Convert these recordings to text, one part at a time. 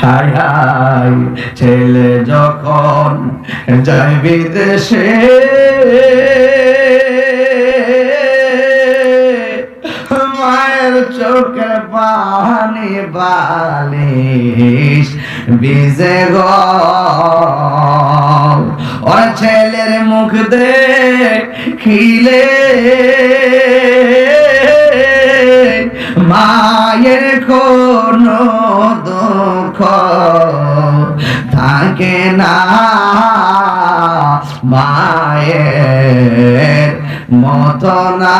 হায় ছেলে যখন যায় বিদেশে, মায়ের চোখে পানি বালিশ বিজে গো। ছেলের মুখ দেখিলে মায়ের কোনো দুঃখ থাকে না মায়ের মতো না।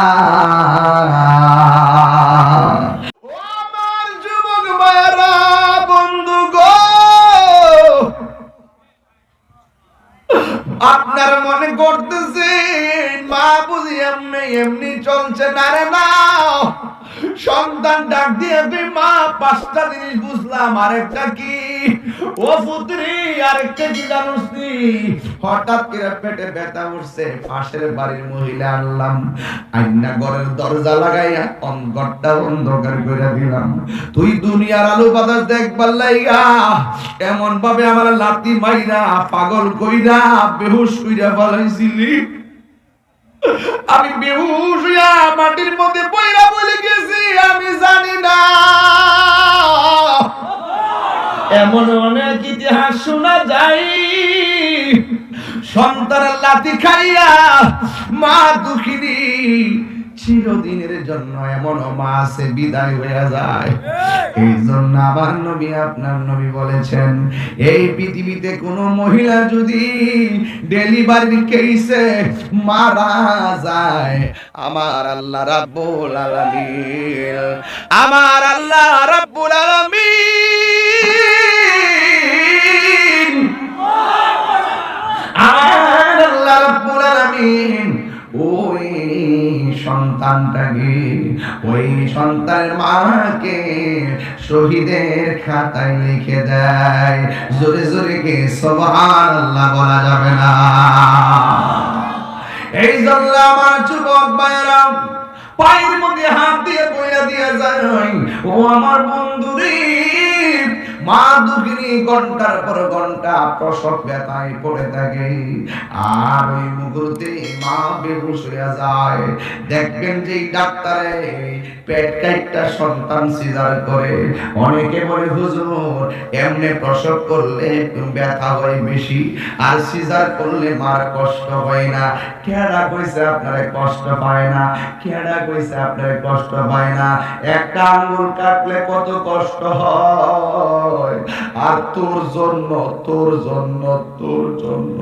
আপনার মনে করতেছেন, মা বুঝি এমনি এমনি চলছে না রে না সন্তান ডাক দিয়ে মা, পাঁচটা জিনিস বুঝলাম, আরেকটা কি? ও পুত্রী, আরেকটা কি জানোস হঠাৎ করে পেটে ব্যথা উঠছে, পাশের বাড়ির মহিলা আনলাম, আইনা ঘরের দরজা লাগাইয়া অন্ধরটা অন্ধকার করে দিলাম। তুই দুনিয়ার আলো বাতাস দেখবার লাইগা এমন ভাবে আমার লাতি মাইরা, পাগল কইরা, বেহুশ কইরা ফলাইছিলি। আমি বেহুশ হইয়া মাটির মধ্যে পয়রা বলে গেছি, আমি জানি না। এমন অনেক ইতিহাস শোনা যায়। সন্তানের লাথি খাইয়া মা দুঃখিনী চিরদিনের জন্য এমন মা আছে বিদায় হয়ে যায়। এই জন্য আমার নবী আপনার নবী বলেছেন এই পৃথিবীতে কোনো মহিলা যদি ডেলিভারি কেসে মারা যায় আমার আল্লাহ রাব্বুল আলামিন আমার আল্লাহ রাব্বুল আলামিন আমার আল্লাহ রাব্বুল আলামিন। সন্তানটাকে, ওই সন্তানের মাকে শহীদের খাতায় লিখে দেয়। জোরে জোরে কে সোবহান আল্লাহ বলা যাবে না। এই জন্য আমার যুবক ভাইয়েরা, পায়ের মধ্যে হাত দিয়ে বইয়া দিয়ে যায়। ও আমার বন্ধুরে মা দুঃখিনী ঘণ্টার পর ঘণ্টা প্রসব ব্যথায় পড়ে থাকে। আর ওই মুহূর্তে মা বেহুশ হয়ে যায়। দেখবেন যে ডাক্তারে পেট কাইটটা সন্তান সিজার করে। অনেকে বলে, হুজুর, এমনি প্রসব করলে ব্যথা হয় বেশি, আর সিজার করলে মার কষ্ট হয় না। কেডা কইছে আপনারে কষ্ট পায় না? কেডা কইছে আপনারে কষ্ট পায় না? একটা আঙ্গুল কাটলে কত কষ্ট হয়? আর তোর জন্য তোর জন্য তোর জন্য।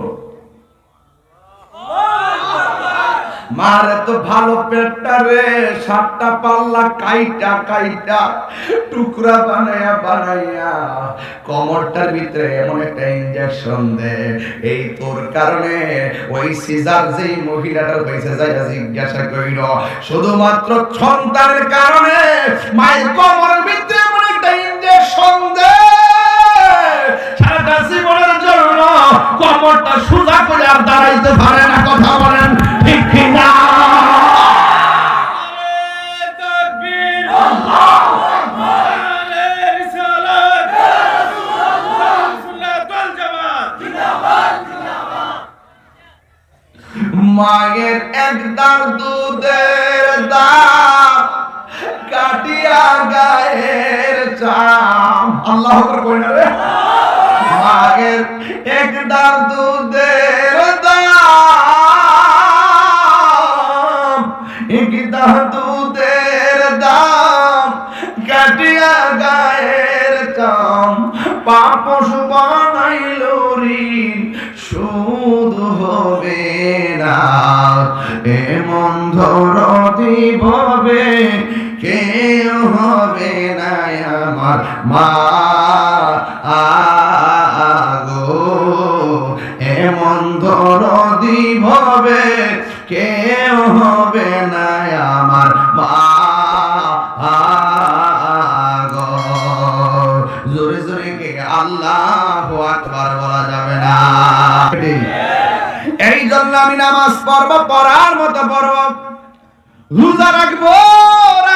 মার এত ভালো পেটটা রে, সাতটা পাল্লা কাইটা কাইটা, টুকরা বানাইয়া বানাইয়া কমরটার ভিতরে এমন একটা ইনজেকশন দে। এই তোর কারণে ওই সিজার যেই মহিলাটার হয়েছে, যাইয়া জিজ্ঞাসা শুধুমাত্র সন্তানের কারণে মায়ের কমরের ভিতরে ইনজেকশন দে সারাটা জীবনের জন্য কমরটা সোজা করে আর দাঁড়াইতে পারে না, কথা বলেন মায়ের একদার দুধের দাম। কাটিয়া গায়ের চাম। আল্লাহ করে না রে? মায়ের একদার দুধের দাম। একদার দুধের দাম। কাটিয়া গায়ের চাম। পাপস বানাইল ঋণ সুদ হবে না। এমন ধরতি ভবে কেউ হবে না আমার মা আগো। এমন ধরতি ভবে কেউ হবে না আমার মা জোরে আল্লাহ বলা যাবে না। এই জন্য আমি নামাজ পড়ব, পড়ার মতো পড়ব। রোজা রাখব।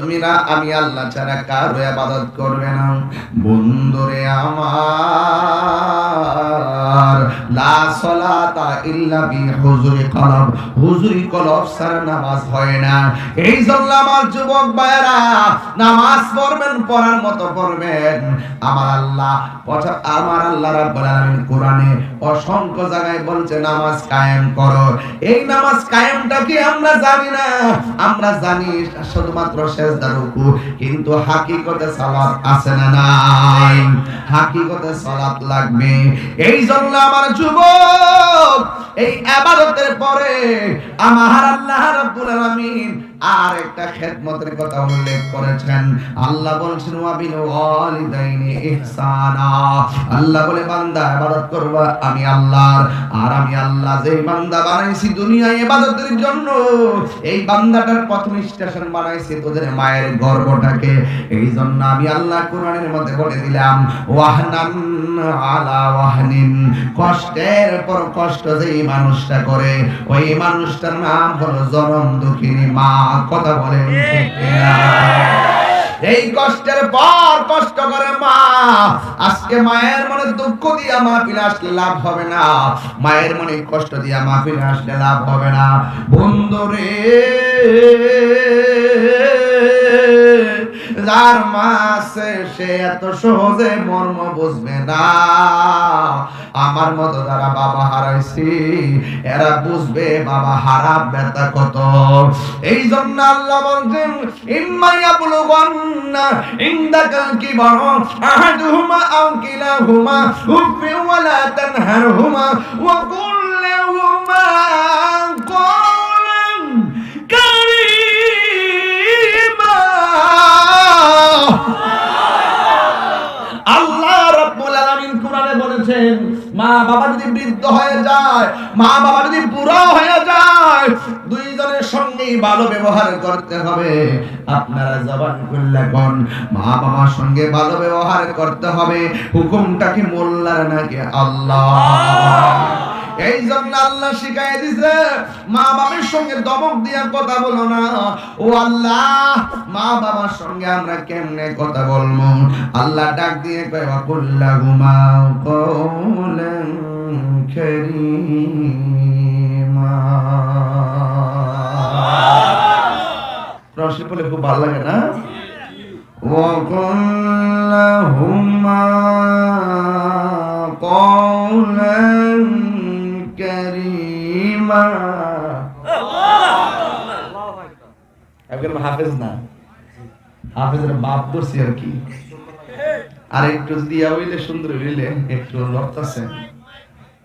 তুমি না আমি আল্লাহ ছাড়া কারও আবাদত করবে না। বন্ধুরে আমার। লা সালাতা ইল্লা বি হুজুরি কলব। হুজুরি কলব ছাড়া নামাজ হয় না। এই জন্য আমার যুবক ভাইরা নামাজ পড়বেন, পড়ার মতো পড়বেন। আমার আল্লাহ আমার আল্লাহ রাব্বুল আলামিন কোরআনে অসংখ্য জায়গায় বলছে, নামাজ কায়েম করো। এই নামাজ কায়েমটা কি আমরা জানি না। আমরা জানি শুধুমাত্র সেজদা, রুকু। কিন্তু হাকিকতে সালাত আছে না নাই? হাকিকতে সালাত লাগবে। এই জন্য আমার যুবক এই আবাদতের পরে আমার আল্লাহ রাব্বুল আলামিন আর একটা খেদমতের কথা উল্লেখ করেছেন। আল্লাহ বলছেন, ওয়াবিল ওয়ালিদাইনি ইহসানা। আল্লাহ বলে, বান্দা, ইবাদত করবা আমি আল্লাহর। আর আমি আল্লাহ যেই বান্দা বানাইছি দুনিয়ায় ইবাদতের জন্য, এই বান্দাটার প্রথম স্টেশন বানাইছি তোদের মায়ের গর্ভটাকে এই জন্য আমি আল্লাহ কোরআনের মধ্যে বলে দিলাম ওয়াহনান আলা ওয়াহনিন। কষ্টের পর কষ্ট যেই মানুষটা করে, ওই মানুষটার নাম হলো জনম দুঃখিনী মা। কথা বলেন? এই কষ্টের পর কষ্ট করে মা। আজকে মায়ের মনে দুঃখ দিয়া মাহফিলে আসলে লাভ হবে না। মায়ের মনে কষ্ট দিয়া মাহফিলে আসলে লাভ হবে না। বন্ধুরে যার মা আছে, সে এত সহজে মর্ম বুঝবে না। আমার মতো যারা বাবা হারাইছি, এরা বুঝবে বাবা হারা ব্যথা কত। এই জন্য আল্লাহ বলছেন, ইম্মাইয়া বুলুগান্না ইন্দাকাল কিবার আহাদুহুমা আও কিলাহুমা উফি ওয়ালা তানহারহুমা ওয়া কুল লাহুমা قولا كريما আল্লাহ রাব্বুল আলামিন কোরআনে বলেছেন মা বাবা যদি বৃদ্ধ হয়ে যায় মা বাবা যদি বুড়ো হয়ে যায় দুইজনের সঙ্গেই ভালো ব্যবহার করতে হবে? আপনারা জবান খুললে কোন? মা বাবার সঙ্গে ভালো ব্যবহার করতে হবে। হুকুমটা কি মোল্লার নাকি আল্লাহ? এই জন্য আল্লাহ শিখাই দিছে মা বাবার সঙ্গে দমক দিয়া কথা বলো না। ও আল্লাহ মা বাবার সঙ্গে আমরা কেমনে কথা বলব? আল্লাহ ডাক দিয়ে কয় ওয়াকুল্লাহুমা কওলান কারীমা। রসি বলে খুব ভালো লাগে না? কওলান কারীমা। একবার হাফেজ না? হাফেজের বাপ ধরছি আর কি। আর একটু যদি হইলে সুন্দর হইলে একটু রক্ত আছে।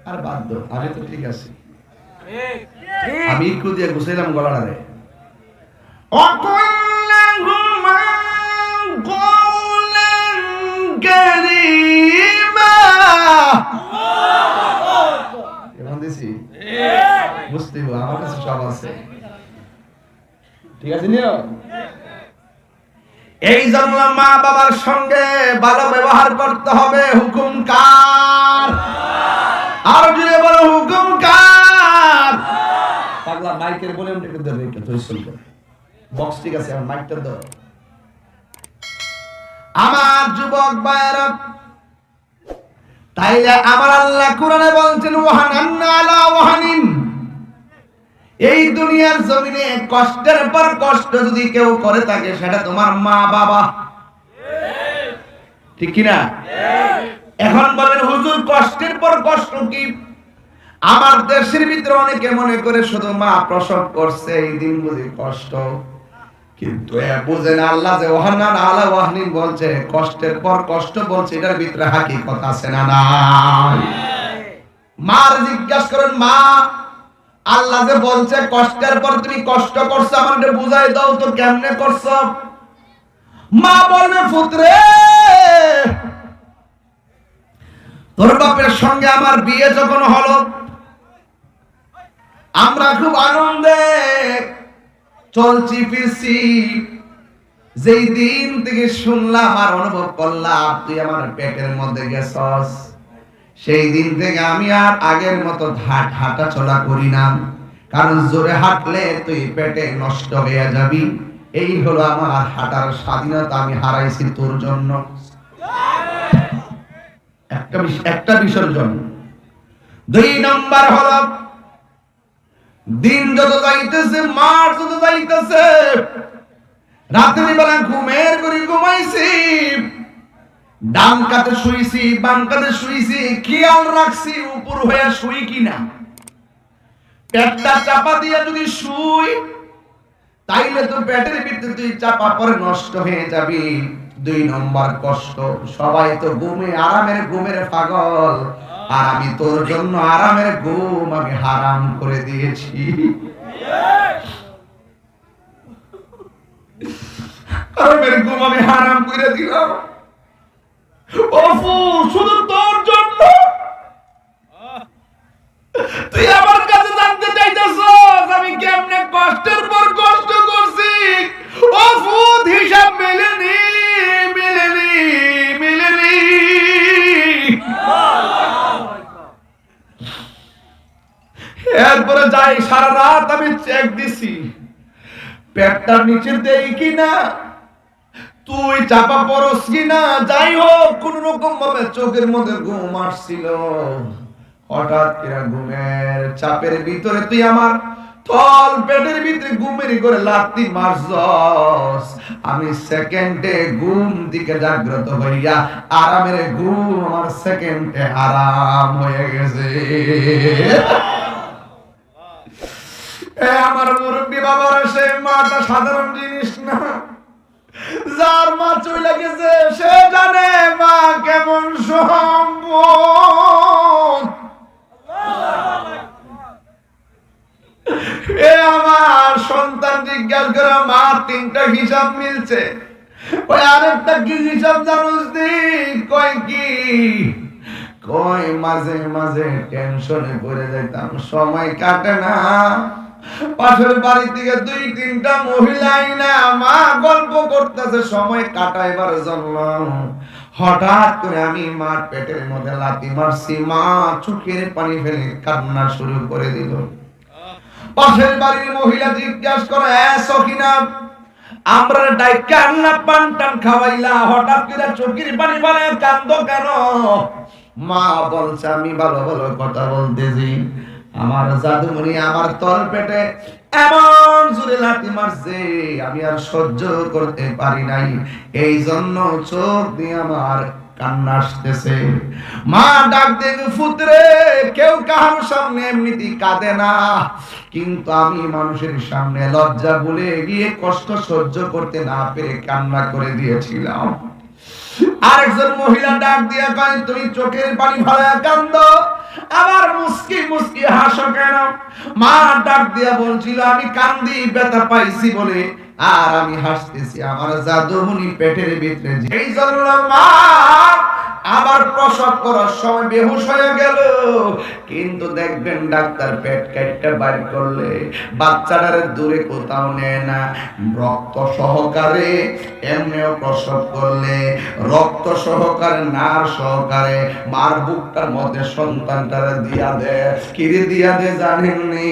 আর বাদ আমি তো ঠিক আছি। আমি একটু দিয়ে গুছাইলাম গলাটা এই জন্য মা বাবার সঙ্গে ভালো ব্যবহার করতে হবে, হুকুম কার? আর জুড়ে বলো হুকুম কার? পাগলা মাইকের বলে একটু দেবে একটু ধৈর্য করে বক্স ঠিক আছে, আমার মাইকটা দাও আমার যুবক ভাইয়েরা, তাইলে আমার আল্লাহ কোরআনে বলছেন ওয়াহানান আলা ওয়াহানিন। এই দুনিয়ার জমিনে কষ্টের পর কষ্ট যদি কেউ করে থাকে, সেটা তোমার মা বাবা। ঠিক কিনা এখন বলেন, হুজুর, কষ্টের পর কষ্ট কি? আমার দেশের ভিতরে অনেকে মনে করে, শুধু মা প্রসব করছে, এই দিন বুঝি কষ্ট। কিন্তু বুঝেন আল্লাহ যে ওহানান আলা ওয়াহনিন বলছে, কষ্টের পর কষ্ট বলছে, এটার ভিতরে হাকিকত আছে না নাই? মার জিজ্ঞাসা করেন, মা, আল্লাহ যে বলছে, কষ্টের পর তুমি কষ্ট করছ, আমাকে বুঝাই দাও তো কেমনে করছ? মা বলবে পুত্রে তোর বাপের সঙ্গে আমার বিয়ে যখন হলো, আমরা খুব আনন্দে চলছি ফিরছি যেই দিন থেকে শুনলাম আর অনুভব করলাম, তুই আমার পেটের মধ্যে গেছস। সেই দিন থেকে আমি আর আগের মতো হাট হাঁটা চলা করি না। কারণ জোরে হাঁটলে তুই পেটে নষ্ট হয়ে যাবি। এই হলো আমার হাঁটার স্বাধীনতা, আমি হারাইছি তোর জন্য। একটা জন্য। দুই নম্বর হলো দিন যত যাইতেছে, মাস যত যাইতেছে রাতের বেলা ঘুমের করে ঘুমাইছি, ডান কাতে শুইছি, বাম কাতে শুইছি, খেয়াল রাখছি, উপর হয়ে শুই কিনা। পেটটা চাপা দিয়ে যদি শুই, তাইলে তো পেটের ভিতরে তুই চাপা পরে নষ্ট হয়ে যাবি। দুই নম্বর কষ্ট, সবাই তো ঘুমে, আরামের ঘুমের পাগল। আমি তোর জন্য আরামের ঘুম আমি হারাম করে দিয়েছি। আরামের ঘুম আমি হারাম করে দিলাম। শুধু তোর জন্য? তুই আমার এরপরে সারা রাত আমি চেক দিছি। পেটটার নিচে দেই কিনা, তুই চাপা পড়স কিনা, যাই হোক, কোন রকম ভাবে চোখের মধ্যে ঘুম আসছিল। হঠাৎ কিনা ঘুমের চাপের ভিতরে তুই আমার তল পেটের ভিতরে ঘুমের করে লাত্তি মারছস। আমি সেকেন্ডে ঘুম দিকে জাগ্রত হইয়া আরামের ঘুম আমার সেকেন্ডে আরাম হয়ে গেছে। আমার মুরব্বী বাবার, সে মাটা সাধারণ জিনিস না। যার মা চলে গেছে, সে জানে মা কেমন এ আমার সন্তান জিজ্ঞাসা করে, মা, তিনটা হিসাব মিলছে? ওই আরেকটা কি হিসাব জানোস কয় কি? কয়, মাঝে মাঝে টেনশনে পড়ে যাইতাম, সময় কাটে না। পাশের বাড়ি থেকে দুই, তিনটা মহিলাই না মা গল্প করতেছে, সময় কাটাইবার জন্য। হঠাৎ করে আমি মার পেটের মধ্যে লাথি মারছি, মা চোখের পানি ফেলে কান্না শুরু করে দিল। পাশের বাড়ির মহিলা জিজ্ঞাসা করে এসো কিনা আমরা ডাইকা আল্লাহ পান টান খাওয়াইলা? হঠাৎ করে চোখের পানি বলে কান্দ কেন? মা বলছে, আমি ভালো ভালো কথা বলতেছি। আমার জাদুমণি আমার তল পেটে এমন জোরে লাথি মারছে, আমি আর সহ্য করতে পারি নাই। এই জন্য চোখ দিয়ে আমার কান্না আসতেছে। মা ডাক ফুতরে, কেউ সামনে কাঁদে না। কিন্তু আমি মানুষের সামনে লজ্জা বলে গিয়ে কষ্ট সহ্য করতে না পেরে কান্না করে দিয়েছিলাম। আরেকজন মহিলা ডাক দিয়া কয়, তুমি চোখের পানি ভাড়া কান্দ? আবার মুসকি মুসকি হাসো কেন? মা ডাক দিয়া বলছিল, আমি কান্দি, ব্যথা পাইছি বলে, আর আমি হাসতেছি, আমার জাদুমনি পেটের ভিতরে এই জন্য মা প্রসব করার সময় বেহুশ হয়ে গেল। কিন্তু দেখবেন ডাক্তার পেট কাটটা বাইর করলে বাচ্চাটারে দূরে কোথাও নেয় না। রক্ত সহকারে এমনিও প্রসব করলে, রক্ত সহকারে নার সহকারে, মার বুকটার মধ্যে সন্তানটারে দিয়া দে। কিরে দিয়া দে জানেননি?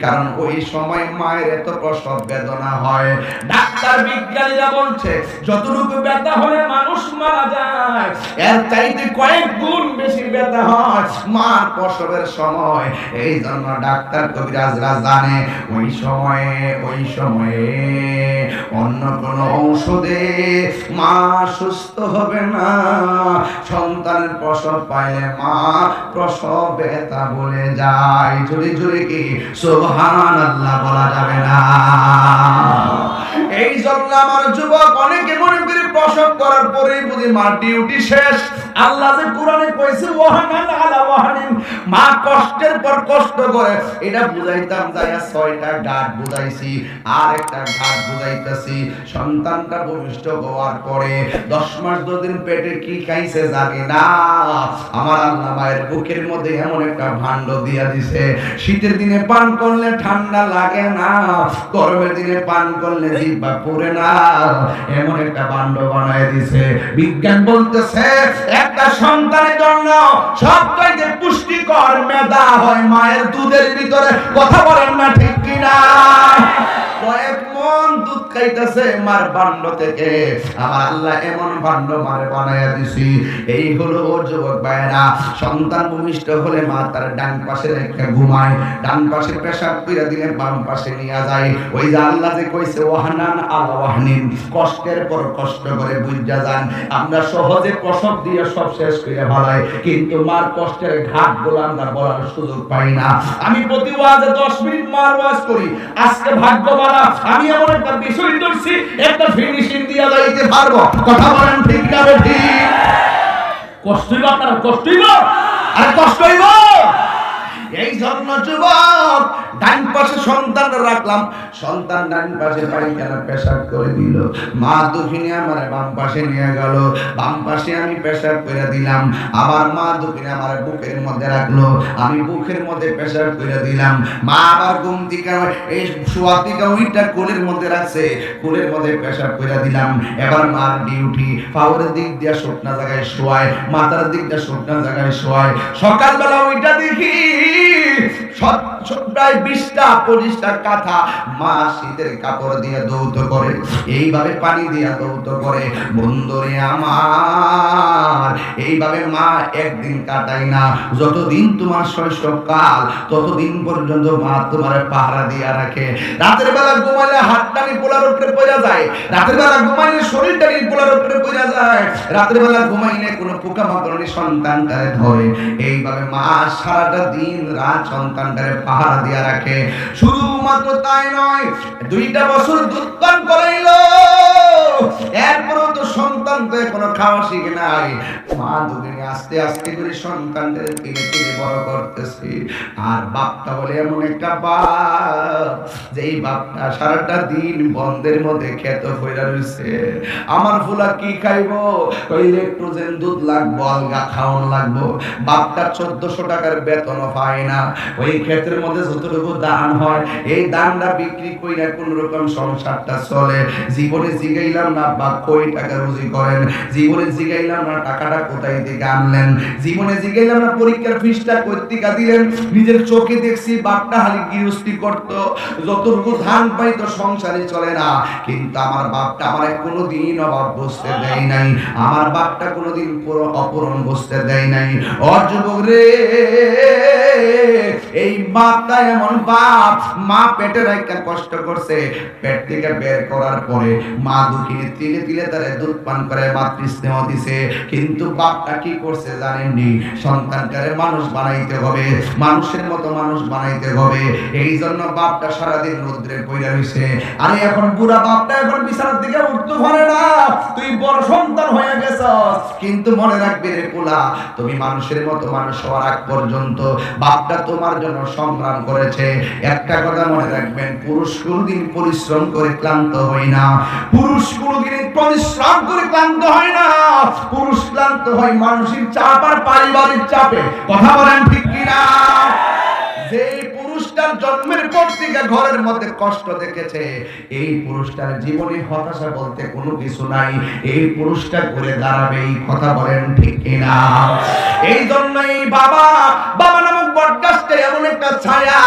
কারণ ওই সময় মায়ের এত প্রসব বেদনা হয়। ডাক্তার বিজ্ঞানীরা বলছে, যতটুকু ব্যথা হলে মানুষ মারা যায়, এর চাইতে কয়েক গুণ বেশি ব্যথা হয়। মার প্রসবের সময়, এই জন্য ডাক্তার কবিরাজরা জানে, ওই সময়ে ওই সময়ে অন্য কোন ঔষধে মা সুস্থ হবে না। সন্তানের প্রসব পাইলে মা প্রসব ব্যথা বলে যায়। জোরে জোরে কি? সোহান আল্লাহ বলা যাবে না। এই জন্য আমার যুবক অনেকে মনে করে প্রসব করার পরে বুঝি মা ডিউটি শেষ। আল্লাহ যে কোরআনে কইছে, ওয়াহানান আলা ওয়াহানিন মা কষ্টের পর কষ্ট করে। এটা বুঝাইতাম যাইয়া ছয়টা ঘাট বুঝাইছি, আর একটা ঘাট বুঝাইতাছি। সন্তানটা ভূমিষ্ঠ হওয়ার পরে দশ মাস দুদিন পেটে কি খাইছে জানি না। আমার আল্লাহ মায়ের বুকের মধ্যে এমন একটা ভাণ্ড দিয়া দিছে, শীতের দিনে পান করলে ঠান্ডা লাগে না, গরমের দিনে পান করলে জিব্বা পুড়ে না। এমন একটা ভাণ্ড বানায় দিছে। বিজ্ঞান বলতেছে একটা সন্তানের জন্য সবচাইতে পুষ্টিকর মেধা হয় মায়ের দুধের ভিতরে। কথা বলেন না ঠিক কিনা? কয়েক মন দুধ খাইতেছে মার ভাণ্ড থেকে। আমার আল্লাহ এমন ভাণ্ড মারে বানায়া দিছি। এই হলো ও যুবক ভাইরা সন্তান ভূমিষ্ঠ হলে মা তার ডান পাশে রেখে ঘুমায়। ডান পাশে পেশাব কইরা দিলে বাম পাশে নিয়ে যায়। ওই যে আল্লাহ যে কইছে, ওয়াহানান আলা ওয়াহনিন কষ্টের পর কষ্ট করে বুঝা যান আমরা সহজে প্রসব দিয়ে সব শেষ করে ফেলাই। কিন্তু মার কষ্টের ঘাটগুলো আমরা বলার সুযোগ পাই না। আমি প্রতি ওয়াজে 10 মিনিট মার ওয়াজ করি। আজকে ভাগ্যবানা, আমি এমন একটা বিষয় ধরছি একটা ফিনিশিং দিয়া যাইতে পারব। কথা বলেন ঠিক না ঠিক? কষ্ট হইব আপনার, কষ্ট হইব? আর কষ্ট হইব! এই জন্য যুবক, ডান পাশে সন্তান রাখলাম। সন্তান ডান পাশে পায়খানা পেশাব করে দিল। মা দুঃখিনী আমার বাম পাশে নিয়ে গেল। বাম পাশে আমি পেশাব করে দিলাম। আবার মা দুঃখিনী আমার বুকের মধ্যে রাখল। আমি বুকের মধ্যে পেশাব করে দিলাম। মা আবার ঘুম থেকে এই শোয়া থেকে ওইটা কোলের মধ্যে রাখছে। কোলের মধ্যে পেশাব করে দিলাম। এবার মার ডিউটি। পাওয়ারের দিক দিয়ে শুকনা জায়গায় শোয়ায়, মাথার দিক দিয়ে শুকনা জায়গায় শোয়ায়। সকালবেলা ওইটা দেখি প্রায় বিশটা, পঁচিশটা কাঁথা মা শীতের কাপড় দিয়ে দৌত করে। এইভাবে পানি দিয়ে দৌত করে। বন্ধুরে আমার, এইভাবে মা একদিন কাটাই না। যতদিন তোমার শৈশবকাল ততদিন পর্যন্ত মা তোমার পাহারা দিয়ে রাখে। রাতের বেলা ঘুমাইলে হাতটানি পোলার উপরে পড়া যায়। রাতের বেলা ঘুমাইলে শরীরটানি উপরে পড়া যায়। রাতের বেলা ঘুমাইলে কোনো পোকামাকড়নি সন্তানটারে ধরে। এইভাবে মা সারাটা দিন রাত সন্তানটারে পাহারা দিয়া রাখে। শুধুমাত্র তাই নয়, দুইটা বছর দুধ পান করাইলো। সারাটা দিন বন্ধের মধ্যে খেত রইছে। আমার ফুলা কি খাইবো? একটু দুধ লাগবো, আলগা খাওয়ান লাগবো। বাপটা চোদ্দশো টাকার বেতন পায় না। ওই ক্ষেত্রের মধ্যে যতটুকু দান হয়, এই দানটা বিক্রি কইরা কোন রকম সংসারটা চলে। জীবনে জিগাইলাম না কই টাকা রুজি করেন? জীবনে জিগাইলাম না টাকাটা কোথায় থেকে আনলেন? জীবনে জিগাইলাম না পরীক্ষার ফিসটা কই থেকে দিলেন? নিজের চোখে দেখছি বাপটা হালি গৃহস্থী করত। যতটুকু ধান পাইতো সংসারে চলে না। কিন্তু আমার বাপটা আমার কোনোদিন অভাব বসতে দেয় নাই। আমার বাপটা কোনোদিন পুরো অপূরণ বসতে দেয় নাই। অযুবক রে, এই বাপটা এমন বাপ, মা পেটে রাখা কষ্ট করছে। পেট থেকে বের করার পরে মা তিলে তিলে দুধ পান করে দিছে। কিন্তু বাপটা কি করছে জানেননি? মানুষ বানাইতে হবে, মানুষের মতো মানুষ বানাইতে হবে। এই জন্য বাপটা সারাদিন রোদ্রে পইরা রইছে। আরে এখন বুড়া বাপটা এখন দিকে উঠতে পারে না। তুই বড় সন্তান হয়ে গেছস। কিন্তু মনে রাখবি রে পোলা, তুমি মানুষের মতো মানুষ হওয়ার আগ পর্যন্ত বাপটা তোমার জন্য সংগ্রাম করেছে। একটা কথা মনে রাখবেন, পুরুষ কোনদিন পরিশ্রম করে ক্লান্ত হয় না। পুরুষ কোনদিন পরিশ্রম করে ক্লান্ত হয় না। পুরুষ ক্লান্ত হয় চাপ আর পারিবারিক চাপে। কথা বলেন ঠিক কিনা? যে এই পুরুষটার জীবনে বলতে কোনো কিছু নাই। এই পুরুষটা করে দাঁড়াবে, এই কথা বলেন ঠিক এই বাবা বাবা বটগাছটা এমন একটা ছায়া,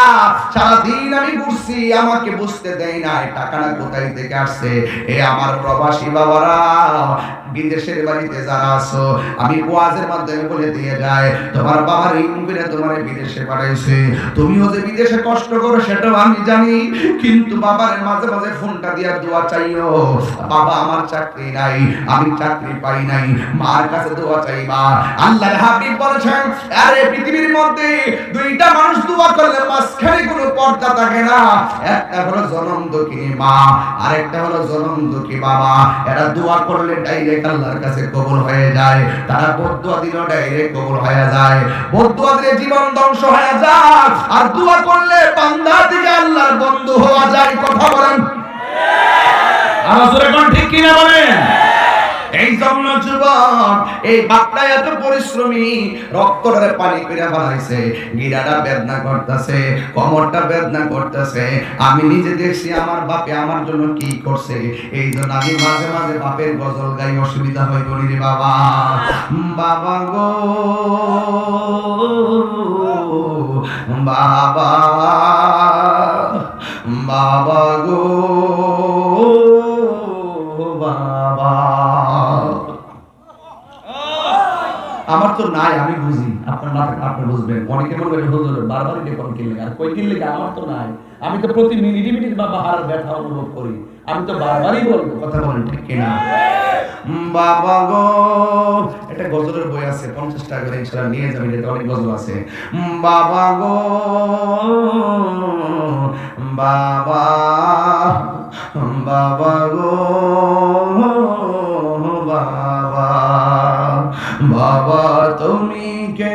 সারাদিন আমি ঘুরছি, আমাকে বুঝতে দেয় না এই টাকাটা কোথায় থেকে আসছে? এ আমার প্রবাসী বাবারা বিদেশের বাড়িতে যারা আছো, আমি ওয়াজের মাধ্যমে বলে দিয়ে যায় তোমার বাবার এই মুখে তোমার বিদেশে পাঠাইছে। তুমিও যে বিদেশে কষ্ট করো, সেটাও আমি জানি, কিন্তু বাবার মাঝে মাঝে ফোনটা দিয়া দোয়া চাইও। বাবা, আমার চাকরি নাই, আমি চাকরি পাই নাই, মার কাছে দোয়া চাইবা। আল্লাহর হাবিব বলেছেন, আরে পৃথিবীর মধ্যে দুইটা মানুষ দোয়া করলে মাঝখানে কোনো পর্দা থাকে না। একটা হলো জনম দুঃখী মা, আরেকটা হলো জনম দুঃখী বাবা। এরা দোয়া করলে ডাইরেক্ট আল্লাহর কাছে কবুল হয়ে যায়, তারা বদুয়া দিল ডাইরেক্ট কবুল হয়ে যায়। বদুয়া দিলে জীবন ধ্বংস হয়ে যায় আর দোয়া করলে বান্দা থেকে আল্লাহর বন্ধু হওয়া যায়, কথা বলেন। আমার জোরে কোন, ঠিক কিনা বলেন? এই জন্য যুবক এই বাপটা এত পরিশ্রমী, রক্তটারে পানি করে বানাইছে। গিরাটা বেদনা করতেছে, কমরটা বেদনা করতেছে। আমি নিজে দেখছি আমার বাপে আমার জন্য কি করছে। এই জন্য আমি মাঝে মাঝে বাপের গজল গাই, অসুবিধা হয়ে বলি রে বাবা। বাবা গো, বাবা বাবা গো। তো নাই, আমি বুঝি। আপনার আপনি বুঝবেন। অনেকে বলবেন, হুজুর বারবার কিনলে আর কই কিনলে আমার তো নাই। আমি তো প্রতি মিনিট মিনিট বা বাহার ব্যথা অনুভব করি। আমি তো বারবারই বলব। কথা বলেন, ঠিক কিনা? বাবা গো। এটা গজলের বই আছে, পঞ্চাশ টাকা করে ইনশাল্লাহ নিয়ে যাবেন, এটা অনেক গজল আছে। বাবা গো। বাবা। বাবা গো। বাবা বাবা। তুমি কেমন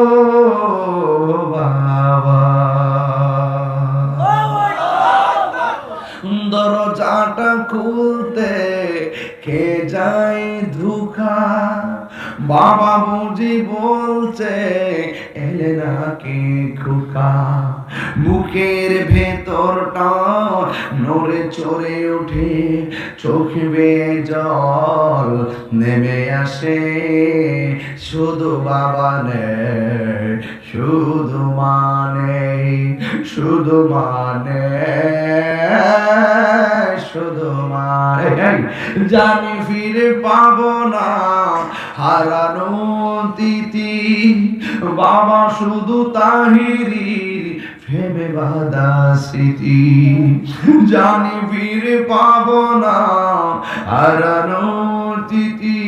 বাবা বুঝি বলছে, এলে নাকি খোকা। বুকের ভেতরটা নড়ে চড়ে উঠে, চোখে বেয়ে জল নেমে আসে। শুধু বাবা নেই, শুধু মানে শুধু মানে শুধু মানে জানি ফিরে পাবো না হারানো তিতি বাবা শুধু তাহিরি ফেবে বাদা স্মৃতি। জানি ফিরে পাবো না হারানো তিতি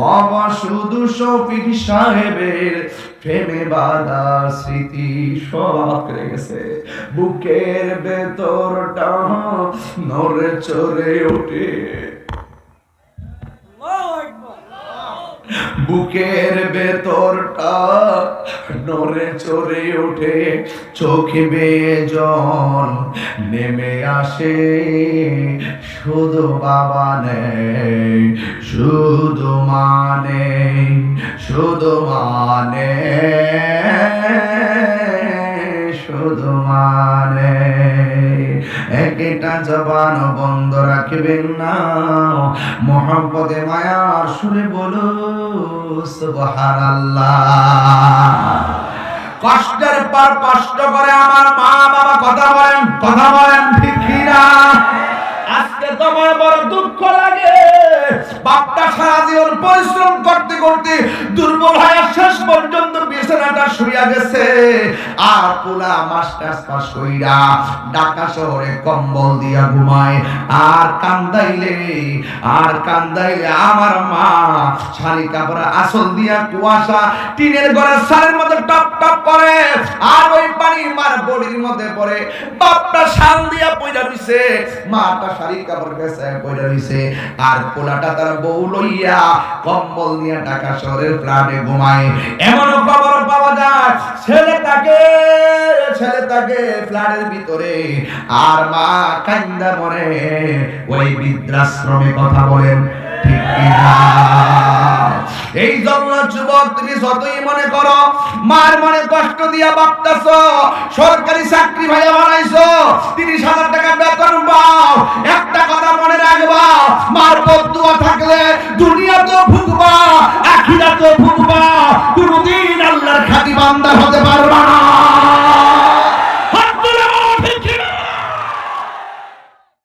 বাবা শুধু শফিক সাহেবের প্রেমে বাধা স্মৃতি। সব আবাদ করে গেছে বুকের ভেতরটা, নড়ে চড়ে ওঠে। বুকের ভেতরটা নড়ে চড়ে ওঠে, চোখে বেয়ে জল নেমে আসে। শুধু বাবা নেই, শুধু মানে শুধু মানে জবান বন্ধ রাখবেন না। মোহাম্মদে মায়ার সুরে বলো সুবহান কষ্টের পর কষ্ট করে আমার মা বাবা কথা বলেন কথা বলেন ঠিক কিনা? আজকে তোমার বড় দুঃখ লাগে। বাপটা সারা জীবন পরিশ্রম করতে করতে দুর্বল হয়ে শেষ পর্যন্ত বিছানাটা শুইয়া গেছে। আর পোলা মাস্টার্স পাস কইরা ঢাকা শহরে কম্বল দিয়া ঘুমায়। আর কান্দাইলে আর কান্দাইলে আমার মা শাড়ি কাপড় আসল দিয়া কুয়াশা টিনের ঘরে সারের মধ্যে টপ টপ করে, আর ওই পানি মার বডির মধ্যে পড়ে। বাপটা শাল দিয়া পয়লা রইছে মাটা শাড়ি কাপড় পেছে পয়লা রইছে আর পোলাটা তার বউ লইয়া কম্বল নিয়ে ঢাকা শহরের প্রাণে ঘুমায় এমন খবর পাওয়া যায়, ছেলে তাকে ছেলে তাকে ফ্ল্যাটের ভিতরে আর মা কান্দা মরে, ওই বৃদ্ধাশ্রমে কথা বলেন, ঠিক কিনা? এই জন্য যুবক, তুমি যতই মনে করো, মার মনে কষ্ট দিয়া বাপতাছ সরকারি চাকরি ভাইয়া বানাইছো, তিরিশ হাজার টাকা বেতন পাও, একটা কথা মনে রাখবা, মার বদুয়া থাকলে দুনিয়া তো ভুগবা আখিরা তো ভুগবা কোনদিন আল্লাহর খাতি বান্দা হতে পারবা না।